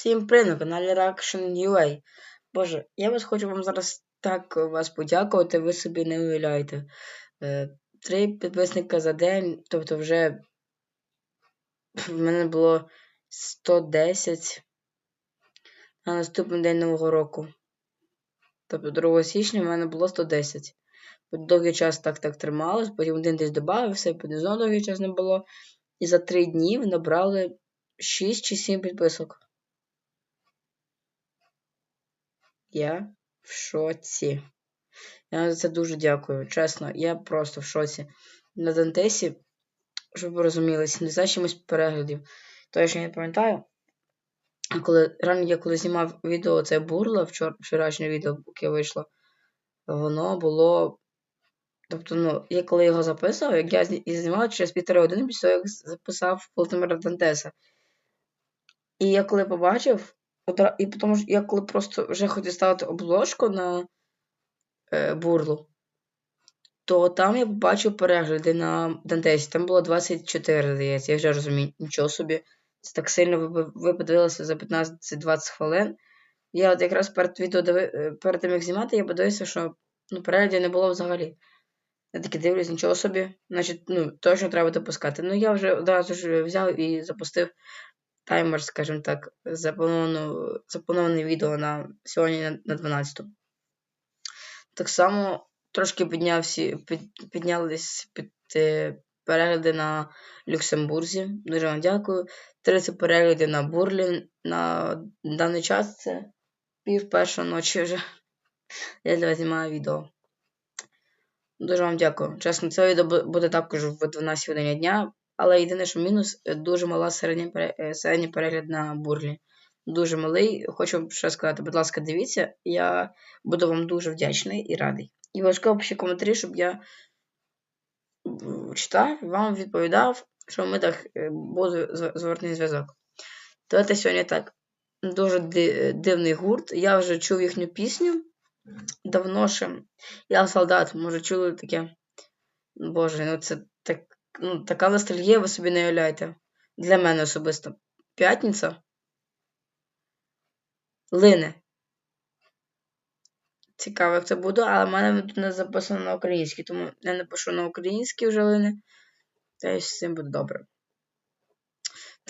Всім привіт на каналі Reaction UA. Боже, я вас хочу вам зараз так вас подякувати, ви собі не уявляєте. Е, Три підписника за день, тобто вже в мене було 110 на наступний день Нового року. Тобто 2 січня в мене було 110. Довгий час так так трималось, потім один десь додався, потім знову довгий час не було. І за 3 дні набрали 6 чи 7 підписок. Я в шоці. Я за це дуже дякую. Чесно, я просто в шоці. На Дантесі, щоб ви розуміли, 70 чимось переглядів. То я ще не пам'ятаю. Коли рано я коли знімав відео, це бурло, вчор, вчорашнє відео, яке вийшло, воно було. Тобто, ну, я коли його записував, як я і знімав через півтори години після того, як записав Володимира Дантеса. І я коли побачив, і тому що я коли просто вже хотів ставити обложку на е, бурлу, то там я побачив перегляди на Дантесі. Там було 24, здається. Я вже розумію, нічого собі. Це так сильно ви, за 15-20 хвилин. Я от якраз перед відео диви- е, перед тим, як знімати, я подивився, що ну, переглядів не було взагалі. Я таки дивлюсь, нічого собі. Значить, ну, точно треба допускати. Ну, я вже одразу ж взяв і запустив таймер, скажімо так, заплановане відео на сьогодні на, на 12. Так само трошки піднявся, під, піднялись під е, перегляди на Люксембурзі. Дуже вам дякую. 30 переглядів на Бурлі. На даний час це пів першої ночі вже. Я для вас знімаю відео. Дуже вам дякую. Чесно, це відео буде також в 12 годині дня, але єдине, що мінус, е, дуже мала середня, е, середній перегляд на бурлі. Дуже малий. Хочу ще сказати, будь ласка, дивіться, я буду вам дуже вдячний і радий. І обов'язково пишіть коментарі, щоб я читав, вам відповідав, що ми так е, зв- зворотний зв'язок. Давайте сьогодні так. Дуже дивний гурт. Я вже чув їхню пісню давно ще. Я солдат, може чули таке. Боже, ну це так, ну, така ностальгія, ви собі не уявляєте. Для мене особисто. П'ятниця. Лине. Цікаво, як це буде, але в мене тут не записано на українській, тому я напишу на українській вже лине. Та й з цим буде добре.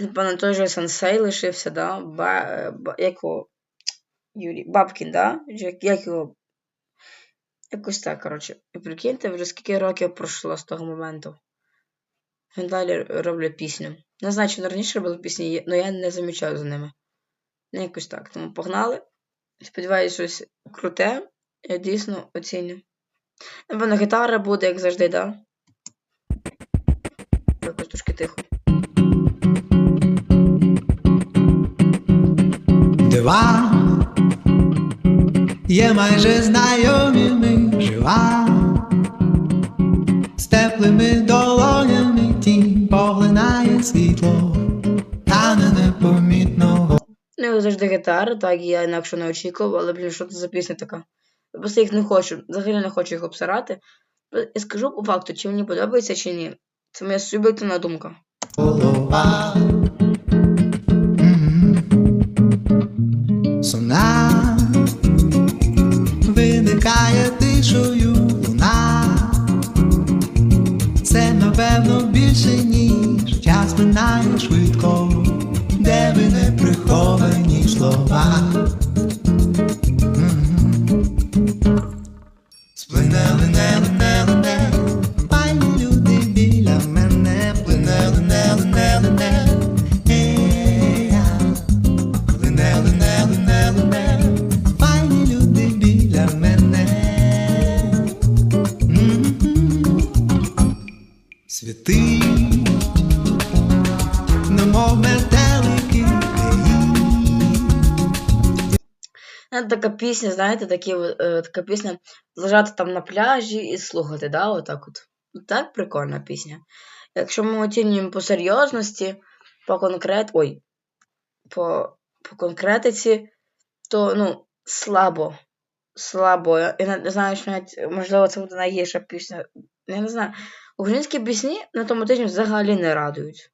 Напевно, той же сенсей лишився, да? Ба, ба, як його? Юрій Бабкін, да? Як, як його? Якось так, коротше. І прикиньте, вже скільки років пройшло з того моменту. Далі роблять пісню. Не знаю, чи вони раніше робили пісні, але я не замічаю за ними. Ну, якось так. Тому погнали. Сподіваюсь, щось круте. Я дійсно оціню. Напевно, гітара буде, як завжди, да? Якось трошки тихо. Дива є майже знайомими жива, з теплими долонями світло, та не непомітного. Ну, завжди гітара, так я інакше не очікував, але, блін, що це за пісня така? Я просто їх не хочу, взагалі не хочу їх обсирати. Я скажу по факту, чи мені подобається, чи ні. Це моя суб'єктивна думка. голова. Сумна виникає тишою луна. Це напевно більше, ніж час швидко, де ви не приховані слова. Сплине, лине, лине, люди біля мене, плине, лине, лине, лине. Лине, люди біля мене. М-м. Це така пісня, знаєте, такі, е, така пісня лежати там на пляжі і слухати, да, отак от. Ну, Так прикольна пісня. Якщо ми оцінюємо по серйозності, по конкрет... Ой, по, по конкретиці, то ну, слабо. Слабо. Я не знаю, що навіть, можливо, це буде найгірша пісня. Я не знаю. Українські пісні на тому тижні взагалі не радують.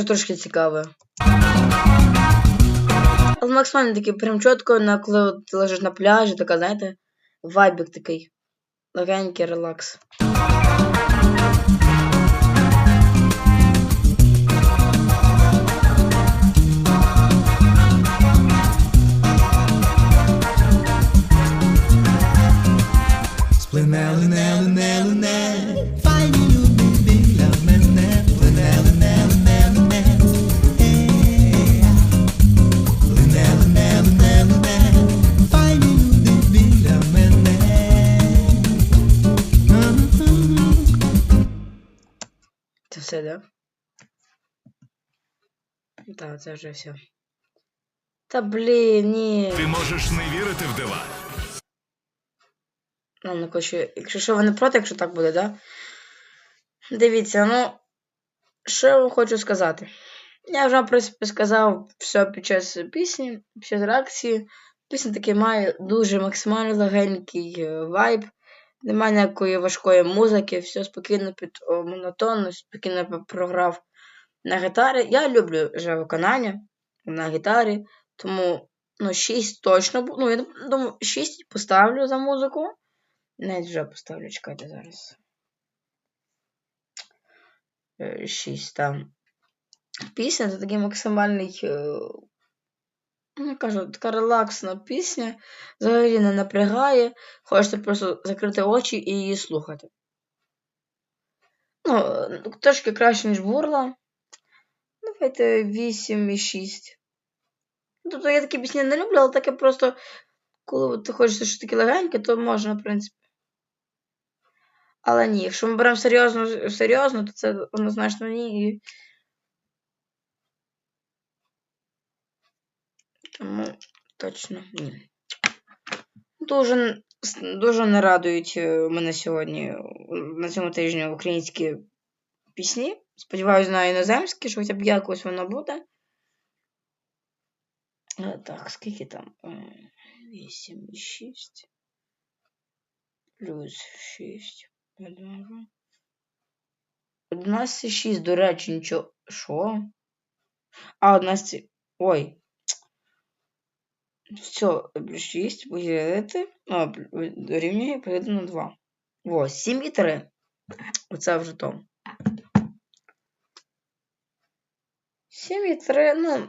Зараз трошки цікаве. Але максимально такий прям чітко, на коли ти лежиш на пляжі, така, знаєте, вайбик такий. Легенький релакс. Сплине, Так, це вже все. Та блін, ні. Ти можеш не вірити в дива. Ну, не хочу. Якщо що ви не проти, якщо так буде, да? Дивіться, ну. Що я вам хочу сказати? Я вже, в принципі, сказав все під час пісні, під час реакції. Пісня таки має дуже максимально легенький е, вайб. Немає ніякої важкої музики, все спокійно під монотонно, спокійно програв на гітарі. Я люблю вже виконання на гітарі, тому ну, 6 точно. Ну, я думаю, 6 поставлю за музику. Навіть вже поставлю, чекайте зараз. 6 там. Пісня це такий максимальний. е, Ну, кажу, така релаксна пісня. Взагалі не напрягає. Хочете просто закрити очі і її слухати. Ну, е, трошки краще, ніж бурла. Давайте 8,6. Тобто я такі пісні не люблю, але таке просто, коли ти хочеш щось таке легеньке, то можна, в принципі. Але ні, якщо ми беремо серйозно, серйозно, то це однозначно ні. І... Тому точно ні. Дуже, дуже не радують мене сьогодні на цьому тижні українські пісні. Сподіваюся, на іноземські, що хоча б якось воно буде. Е, Так, скільки там? 8,6 плюс 6. 11,6, до речі, нічого. Що? А, 11. Ой. Все, плюс 6 поділити. Дорівнює поділити на 2. О, 7,3. Оце вже то. 7,3, ну.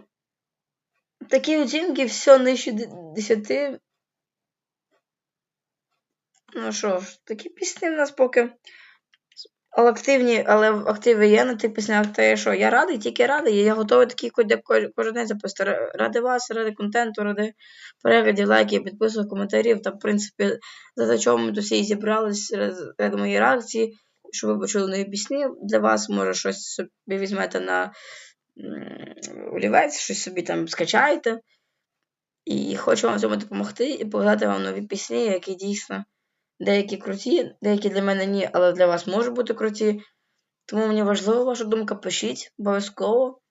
Такі оцінки все нижче 10. Ну що ж, такі пісні в нас поки. Але активні, але активи є на тих піснях. Та я що, я радий, тільки радий. Я готовий такий ко- ко- кожен день записати. Ради вас, ради контенту, ради переглядів, лайків, підписок, коментарів. Та, в принципі, за чому ми тут всі зібрались ради моєї реакції, щоб ви почули нові пісні. Для вас, може, щось собі візьмете на олівець, щось собі там скачаєте. І хочу вам в цьому допомогти і показати вам нові пісні, які дійсно деякі круті, деякі для мене ні, але для вас можуть бути круті. Тому мені важлива ваша думка, пишіть обов'язково.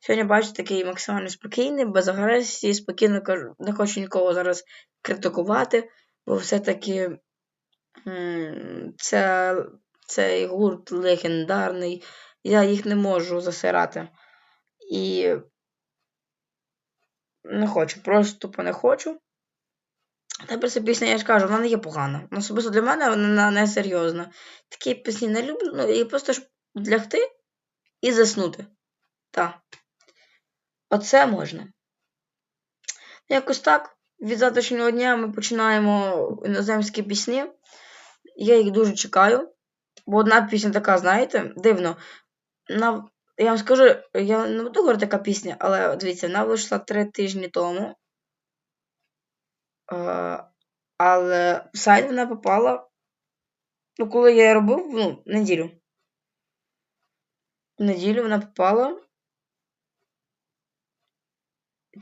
Сьогодні бачу такий максимально спокійний, без агресії, спокійно кажу, не хочу нікого зараз критикувати, бо все-таки це, цей гурт легендарний, я їх не можу засирати. І не хочу, просто тупо не хочу. Та просто пісня, я ж кажу, вона не є погана. Ну, особисто для мене вона не серйозна. Такі пісні не люблю, ну і просто ж лягти і заснути. Так. Оце можна. Якось так. Від завтрашнього дня ми починаємо іноземські пісні. Я їх дуже чекаю. Бо одна пісня така, знаєте, дивно. На... Я вам скажу, я не буду говорити така пісня, але дивіться, вона вийшла три тижні тому. Е, але в сайт вона попала. Ну, коли я її робив, ну, неділю. В неділю вона попала.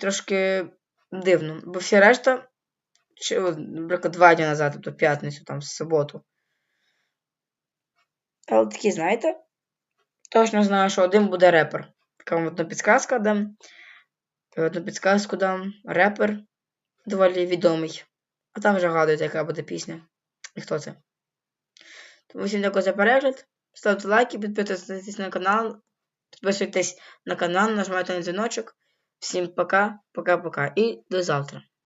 Трошки дивно. Бо всі решта, чи, наприклад, два дні назад, тобто п'ятницю, там, суботу. Але такі, знаєте, точно знаю, що один буде репер. Така вам одна підсказка дам. Одну підсказку дам. Репер доволі відомий. А там вже гадуєте, яка буде пісня. І хто це. Тому всім дякую за перегляд. Ставте лайки, підписуйтесь на канал. Підписуйтесь на канал, нажимайте на дзвіночок. Всім пока, пока-пока і до завтра.